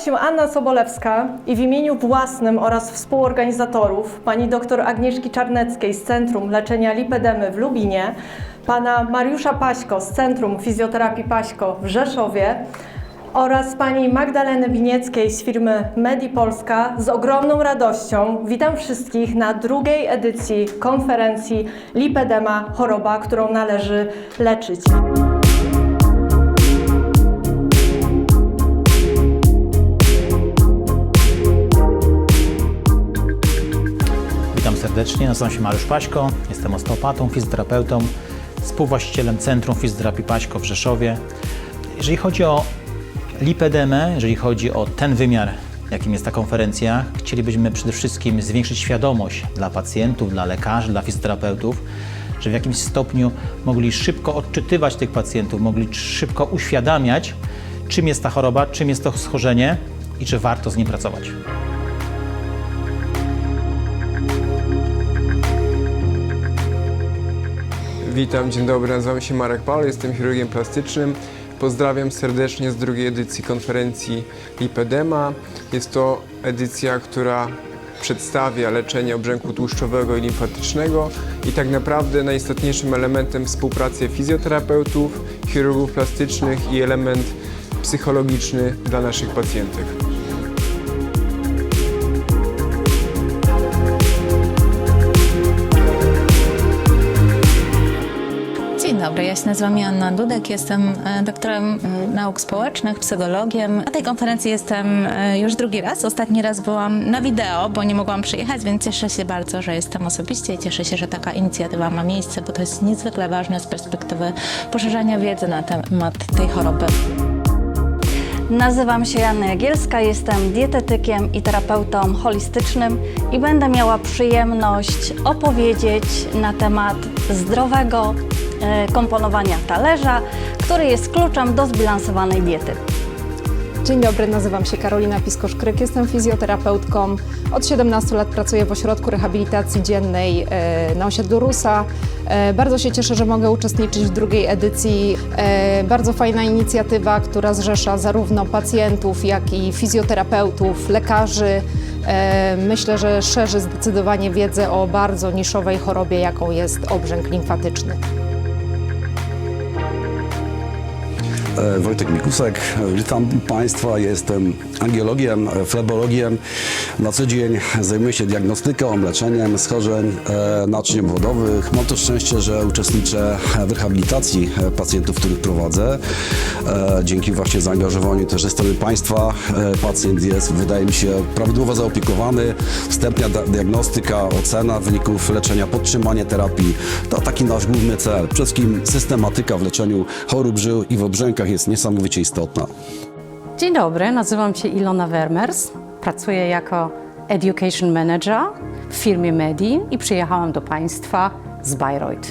się Anna Sobolewska i w imieniu własnym oraz współorganizatorów pani dr Agnieszki Czarneckiej z Centrum Leczenia Lipedemy w Lubinie, pana Mariusza Paśko z Centrum Fizjoterapii Paśko w Rzeszowie oraz pani Magdaleny Binieckiej z firmy Medi Polska z ogromną radością witam wszystkich na drugiej edycji konferencji Lipedema choroba, którą należy leczyć. Serdecznie, nazywam się Mariusz Paśko, jestem osteopatą, fizjoterapeutą, współwłaścicielem Centrum Fizjoterapii Paśko w Rzeszowie. Jeżeli chodzi o lipedemę, jeżeli chodzi o ten wymiar, jakim jest ta konferencja, chcielibyśmy przede wszystkim zwiększyć świadomość dla pacjentów, dla lekarzy, dla fizjoterapeutów, że w jakimś stopniu mogli szybko odczytywać tych pacjentów, mogli szybko uświadamiać, czym jest ta choroba, czym jest to schorzenie i czy warto z nim pracować. Witam, dzień dobry, nazywam się Marek Paul, jestem chirurgiem plastycznym. Pozdrawiam serdecznie z drugiej edycji konferencji Lipedema. Jest to edycja, która przedstawia leczenie obrzęku tłuszczowego i limfatycznego i tak naprawdę najistotniejszym elementem współpracy fizjoterapeutów, chirurgów plastycznych i element psychologiczny dla naszych pacjentek. Ja się nazywam Joanna Dudek, jestem e, doktorem e, nauk społecznych, psychologiem. Na tej konferencji jestem e, już drugi raz. Ostatni raz byłam na wideo, bo nie mogłam przyjechać, więc cieszę się bardzo, że jestem osobiście i cieszę się, że taka inicjatywa ma miejsce, bo to jest niezwykle ważne z perspektywy poszerzania wiedzy na temat tej choroby. Nazywam się Janna Jagielska, jestem dietetykiem i terapeutą holistycznym i będę miała przyjemność opowiedzieć na temat zdrowego komponowania talerza, który jest kluczem do zbilansowanej diety. Dzień dobry, nazywam się Karolina Piskosz-Kryk, jestem fizjoterapeutką. Od 17 lat pracuję w ośrodku rehabilitacji dziennej e, na osiedlu Rusa. E, Bardzo się cieszę, że mogę uczestniczyć w drugiej edycji. E, Bardzo fajna inicjatywa, która zrzesza zarówno pacjentów, jak i fizjoterapeutów, lekarzy. E, Myślę, że szerzy zdecydowanie wiedzę o bardzo niszowej chorobie, jaką jest obrzęk limfatyczny. Wojtek Mikusek, witam Państwa. Jestem angiologiem, e, flebologiem. Na co dzień zajmuję się diagnostyką, leczeniem schorzeń e, naczyń obwodowych. Mam to szczęście, że uczestniczę w rehabilitacji e, pacjentów, których prowadzę. E, Dzięki właśnie zaangażowaniu też ze strony państwa e, pacjent jest, wydaje mi się, prawidłowo zaopiekowany. Wstępna diagnostyka, ocena wyników leczenia, podtrzymanie terapii to taki nasz główny cel. Przede wszystkim systematyka w leczeniu chorób żył i w obrzękach jest niesamowicie istotna. Dzień dobry, nazywam się Ilona Vermers. Pracuję jako Education Manager w firmie Medi i przyjechałam do Państwa z Bayreuth.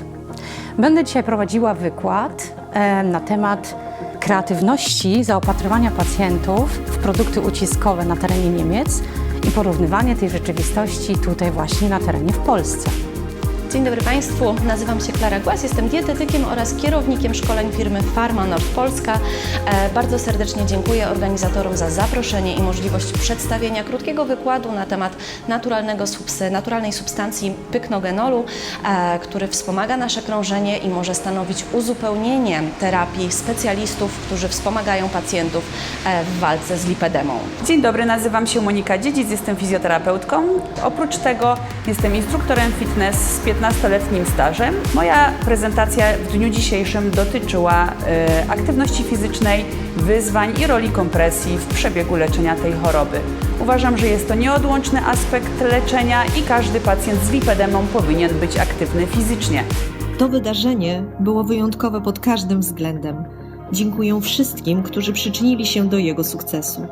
Będę dzisiaj prowadziła wykład e, na temat kreatywności zaopatrywania pacjentów w produkty uciskowe na terenie Niemiec i porównywanie tej rzeczywistości tutaj właśnie na terenie w Polsce. Dzień dobry Państwu, nazywam się Klara Głaz, jestem dietetykiem oraz kierownikiem szkoleń firmy Pharma Nord Polska. E, bardzo serdecznie dziękuję organizatorom za zaproszenie i możliwość przedstawienia krótkiego wykładu na temat naturalnego naturalnej substancji pyknogenolu, e, który wspomaga nasze krążenie i może stanowić uzupełnienie terapii specjalistów, którzy wspomagają pacjentów e, w walce z lipedemą. Dzień dobry, nazywam się Monika Dziedzic, jestem fizjoterapeutką. Oprócz tego jestem instruktorem fitness z 15-letnim stażem. Moja prezentacja w dniu dzisiejszym dotyczyła e, aktywności fizycznej, wyzwań i roli kompresji w przebiegu leczenia tej choroby. Uważam, że jest to nieodłączny aspekt leczenia i każdy pacjent z lipedemą powinien być aktywny fizycznie. To wydarzenie było wyjątkowe pod każdym względem. Dziękuję wszystkim, którzy przyczynili się do jego sukcesu.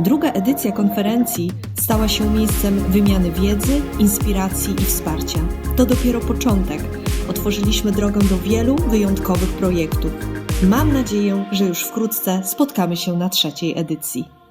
Druga edycja konferencji stała się miejscem wymiany wiedzy, inspiracji i wsparcia. To dopiero początek. Otworzyliśmy drogę do wielu wyjątkowych projektów. Mam nadzieję, że już wkrótce spotkamy się na trzeciej edycji.